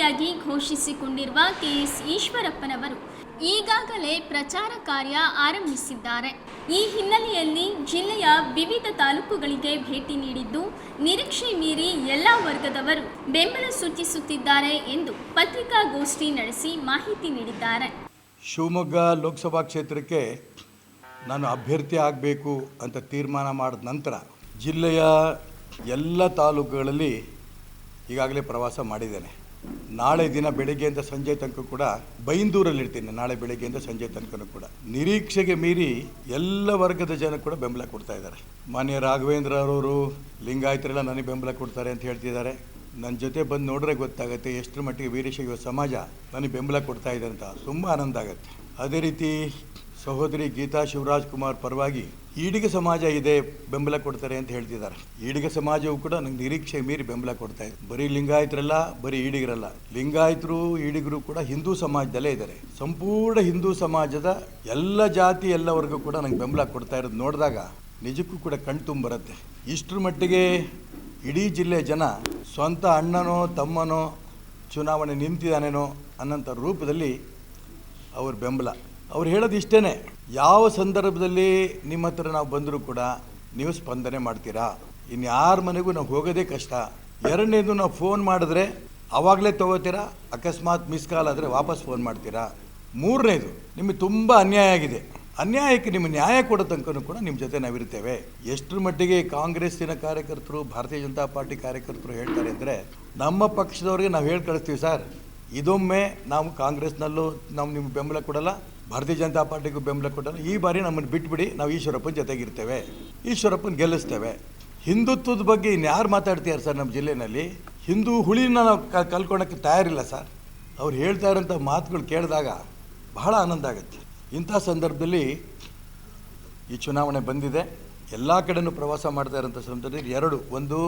ಅಭ್ಯರ್ಥಿಯಾಗಿ ಘೋಷಿಸಿಕೊಂಡಿರುವ ಕೆಎಸ್ ಈಶ್ವರಪ್ಪನವರು ಈಗಾಗಲೇ ಪ್ರಚಾರ ಕಾರ್ಯ ಆರಂಭಿಸಿದ್ದಾರೆ. ಈ ಹಿನ್ನೆಲೆಯಲ್ಲಿ ಜಿಲ್ಲೆಯ ವಿವಿಧ ತಾಲೂಕುಗಳಿಗೆ ಭೇಟಿ ನೀಡಿದ್ದು, ನಿರೀಕ್ಷೆ ಮೀರಿ ಎಲ್ಲ ವರ್ಗದವರು ಬೆಂಬಲ ಸೂಚಿಸುತ್ತಿದ್ದಾರೆ ಎಂದು ಪತ್ರಿಕಾಗೋಷ್ಠಿ ನಡೆಸಿ ಮಾಹಿತಿ ನೀಡಿದ್ದಾರೆ. ಶಿವಮೊಗ್ಗ ಲೋಕಸಭಾ ಕ್ಷೇತ್ರಕ್ಕೆ ನಾನು ಅಭ್ಯರ್ಥಿ ಆಗಬೇಕು ಅಂತ ತೀರ್ಮಾನ ಮಾಡಿದ ನಂತರ ಜಿಲ್ಲೆಯ ಎಲ್ಲ ತಾಲೂಕುಗಳಲ್ಲಿ ಈಗಾಗಲೇ ಪ್ರವಾಸ ಮಾಡಿದ್ದೇನೆ. ನಾಳೆ ದಿನ ಬೆಳಗ್ಗೆಯಿಂದ ಸಂಜೆ ತನಕ ಕೂಡ ಬೈಂದೂರಲ್ಲಿ ಇರ್ತೀನಿ. ನಾಳೆ ಬೆಳಗ್ಗೆಯಿಂದ ಸಂಜೆ ತನಕನೂ ಕೂಡ. ನಿರೀಕ್ಷೆಗೆ ಮೀರಿ ಎಲ್ಲ ವರ್ಗದ ಜನ ಕೂಡ ಬೆಂಬಲ ಕೊಡ್ತಾ ಇದ್ದಾರೆ. ಮಾನ್ಯ ರಾಘವೇಂದ್ರ ಅವರವರು, ಲಿಂಗಾಯತರೆಲ್ಲ ನನಗೆ ಬೆಂಬಲ ಕೊಡ್ತಾರೆ ಅಂತ ಹೇಳ್ತಿದ್ದಾರೆ. ನನ್ನ ಜೊತೆ ಬಂದು ನೋಡ್ರೆ ಗೊತ್ತಾಗುತ್ತೆ ಎಷ್ಟರ ಮಟ್ಟಿಗೆ ವೀರಶೈವ ಸಮಾಜ ನನಗೆ ಬೆಂಬಲ ಕೊಡ್ತಾ ಇದೆ ಅಂತ. ತುಂಬ ಆನಂದ ಆಗುತ್ತೆ. ಅದೇ ರೀತಿ ಸಹೋದರಿ ಗೀತಾ ಶಿವರಾಜ್ ಕುಮಾರ್ ಪರವಾಗಿ ಈಡಿಗೆ ಸಮಾಜ ಇದೆ, ಬೆಂಬಲ ಕೊಡ್ತಾರೆ ಅಂತ ಹೇಳ್ತಿದ್ದಾರೆ. ಈಡಿಗೆ ಸಮಾಜವು ಕೂಡ ನಂಗೆ ನಿರೀಕ್ಷೆ ಮೀರಿ ಬೆಂಬಲ ಕೊಡ್ತಾ ಇದೆ. ಬರೀ ಲಿಂಗಾಯತರಲ್ಲ, ಬರೀ ಈಡಿಗರಲ್ಲ. ಲಿಂಗಾಯತರು, ಈಡಿಗರು ಕೂಡ ಹಿಂದೂ ಸಮಾಜದಲ್ಲೇ ಇದ್ದಾರೆ. ಸಂಪೂರ್ಣ ಹಿಂದೂ ಸಮಾಜದ ಎಲ್ಲ ಜಾತಿ ಎಲ್ಲ ವರ್ಗ ಕೂಡ ನಂಗೆ ಬೆಂಬಲ ಕೊಡ್ತಾ ಇರೋದು ನೋಡಿದಾಗ ನಿಜಕ್ಕೂ ಕೂಡ ಕಣ್ತುಂಬ ಬರುತ್ತೆ ಇಷ್ಟರ ಮಟ್ಟಿಗೆ ಇಡೀ ಜಿಲ್ಲೆ ಜನ ಸ್ವಂತ ಅಣ್ಣನೋ, ತಮ್ಮನೋ, ಚುನಾವಣೆ ನಿಂತಿದ್ದಾನೇನೋ ಅನ್ನೋಂಥ ರೂಪದಲ್ಲಿ ಅವ್ರ ಬೆಂಬಲ. ಅವ್ರು ಹೇಳೋದು ಇಷ್ಟೇ ಯಾವ ಸಂದರ್ಭದಲ್ಲಿ ನಿಮ್ಮ ಹತ್ರ ನಾವು ಬಂದರೂ ಕೂಡ ನೀವು ಸ್ಪಂದನೆ ಮಾಡ್ತೀರಾ? ಇನ್ಯಾರ ಯಾರ ಮನೆಗೂ ನಾವು ಹೋಗೋದೇ ಕಷ್ಟ. ಎರಡನೇದು ನಾವು ಫೋನ್ ಮಾಡಿದ್ರೆ ಆವಾಗಲೇ ತಗೋತೀರಾ? ಅಕಸ್ಮಾತ್ ಮಿಸ್ ಕಾಲ್ ಆದರೆ ವಾಪಸ್ ಫೋನ್ ಮಾಡ್ತೀರಾ? ಮೂರನೇದು, ನಿಮಗೆ ತುಂಬ ಅನ್ಯಾಯ ಆಗಿದೆ. ಅನ್ಯಾಯಕ್ಕೆ ನಿಮ್ಮ ನ್ಯಾಯ ಕೊಡೋ ತನಕನೂ ಕೂಡ ನಿಮ್ಮ ಜೊತೆ ನಾವಿರ್ತೇವೆ ಎಷ್ಟರ ಮಟ್ಟಿಗೆ ಕಾಂಗ್ರೆಸ್ಸಿನ ಕಾರ್ಯಕರ್ತರು, ಭಾರತೀಯ ಜನತಾ ಪಾರ್ಟಿ ಕಾರ್ಯಕರ್ತರು ಹೇಳ್ತಾರೆ ಅಂದರೆ ನಮ್ಮ ಪಕ್ಷದವ್ರಿಗೆ ನಾವು ಹೇಳಿ ಕಳಿಸ್ತೀವಿ ಸರ್. ಇದೊಮ್ಮೆ ನಾವು ಕಾಂಗ್ರೆಸ್ನಲ್ಲೂ ನಾವು ನಿಮ್ಗೆ ಬೆಂಬಲ ಕೊಡಲ್ಲ, ಭಾರತೀಯ ಜನತಾ ಪಾರ್ಟಿಗೂ ಬೆಂಬಲ ಕೊಡಲ್ಲ. ಈ ಬಾರಿ ನಮ್ಮನ್ನು ಬಿಟ್ಬಿಡಿ, ನಾವು ಈಶ್ವರಪ್ಪನ ಜೊತೆಗಿರ್ತೇವೆ, ಈಶ್ವರಪ್ಪನ ಗೆಲ್ಲಿಸ್ತೇವೆ. ಹಿಂದುತ್ವದ ಬಗ್ಗೆ ಇನ್ಯಾರು ಮಾತಾಡ್ತೀಯಾರ ಸರ್ ನಮ್ಮ ಜಿಲ್ಲೆಯಲ್ಲಿ ಹಿಂದೂ ಹುಳಿನ ನಾವು ಕ, ಕಲ್ಕೊಳಕ್ಕೆ ತಯಾರಿಲ್ಲ ಸರ್. ಅವ್ರು ಹೇಳ್ತಾ ಇರೋಂಥ ಮಾತುಗಳು ಕೇಳಿದಾಗ ಬಹಳ ಆನಂದ ಆಗುತ್ತೆ. ಇಂಥ ಸಂದರ್ಭದಲ್ಲಿ ಈ ಚುನಾವಣೆ ಬಂದಿದೆ. ಎಲ್ಲ ಕಡೆನೂ ಪ್ರವಾಸ ಮಾಡ್ತಾ ಇರೋಂಥ ಸಂದರ್ಭದಲ್ಲಿ ಎರಡು, ಒಂದು,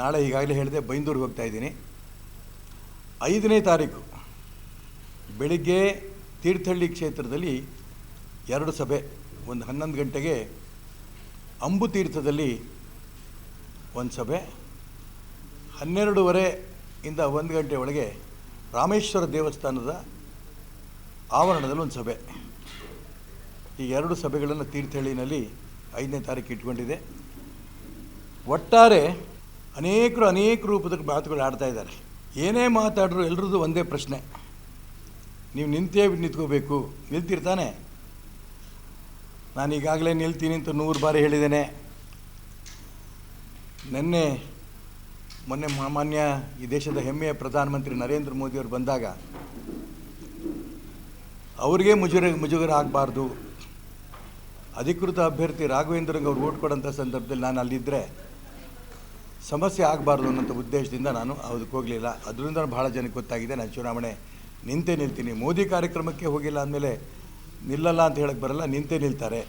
ನಾಳೆ ಈಗಾಗಲೇ ಹೇಳಿದೆ, ಬೈಂದೂರಿಗೆ ಹೋಗ್ತಾ ಇದ್ದೀನಿ. ಐದನೇ ತಾರೀಕು ಬೆಳಿಗ್ಗೆ ತೀರ್ಥಹಳ್ಳಿ ಕ್ಷೇತ್ರದಲ್ಲಿ ಎರಡು ಸಭೆ, ಒಂದು ಹನ್ನೊಂದು ಗಂಟೆಗೆ ಅಂಬು ತೀರ್ಥದಲ್ಲಿ ಒಂದು ಸಭೆ ಹನ್ನೆರಡೂವರೆ ಇಂದ ಒಂದು ಗಂಟೆ ಒಳಗೆ ರಾಮೇಶ್ವರ ದೇವಸ್ಥಾನದ ಆವರಣದಲ್ಲಿ ಒಂದು ಸಭೆ. ಈ ಎರಡು ಸಭೆಗಳನ್ನು ತೀರ್ಥಹಳ್ಳಿನಲ್ಲಿ ಐದನೇ ತಾರೀಕು ಇಟ್ಕೊಂಡಿದೆ. ಒಟ್ಟಾರೆ ಅನೇಕರು ಅನೇಕ ರೂಪದ ಮಾತುಗಳು ಆಡ್ತಾ ಇದ್ದಾರೆ. ಏನೇ ಮಾತಾಡ್ರು ಎಲ್ರದ್ದು ಒಂದೇ ಪ್ರಶ್ನೆ. ನೀವು ನಿಂತೇ ನಿಂತ್ಕೋಬೇಕು. ನಿಲ್ತಿರ್ತಾನೆ ನಾನು ಈಗಾಗಲೇ ನಿಲ್ತೀನಿ ಅಂತ ನೂರು ಬಾರಿ ಹೇಳಿದ್ದೇನೆ. ನಿನ್ನೆ ಮೊನ್ನೆ ಮಾನ್ಯ ಈ ದೇಶದ ಹೆಮ್ಮೆಯ ಪ್ರಧಾನಮಂತ್ರಿ ನರೇಂದ್ರ ಮೋದಿಯವರು ಬಂದಾಗ ಅವ್ರಿಗೆ ಮುಜುಗರ ಮುಜುಗರ ಆಗಬಾರ್ದು. ಅಧಿಕೃತ ಅಭ್ಯರ್ಥಿ ರಾಘವೇಂದ್ರಂಗೆ ಅವ್ರು ಓಟ್ ಕೊಡೋಂಥ ಸಂದರ್ಭದಲ್ಲಿ ನಾನು ಅಲ್ಲಿದ್ದರೆ ಸಮಸ್ಯೆ ಆಗಬಾರ್ದು ಅನ್ನೋಂಥ ಉದ್ದೇಶದಿಂದ ನಾನು ಅದಕ್ಕೆ ಹೋಗಲಿಲ್ಲ. ಅದರಿಂದ ಭಾಳ ಜನಕ್ಕೆ ಗೊತ್ತಾಗಿದೆ. ನಾನು ಚುನಾವಣೆ ನಿಂತೇ ನಿಲ್ತೀನಿ. ಮೋದಿ ಕಾರ್ಯಕ್ರಮಕ್ಕೆ ಹೋಗಿಲ್ಲ ಅಂದಮೇಲೆ ನಿಲ್ಲಲ್ಲ ಅಂತ ಹೇಳಕ್ಕೆ ಬರಲ್ಲ, ನಿಂತೇ ನಿಲ್ತಾರೆ.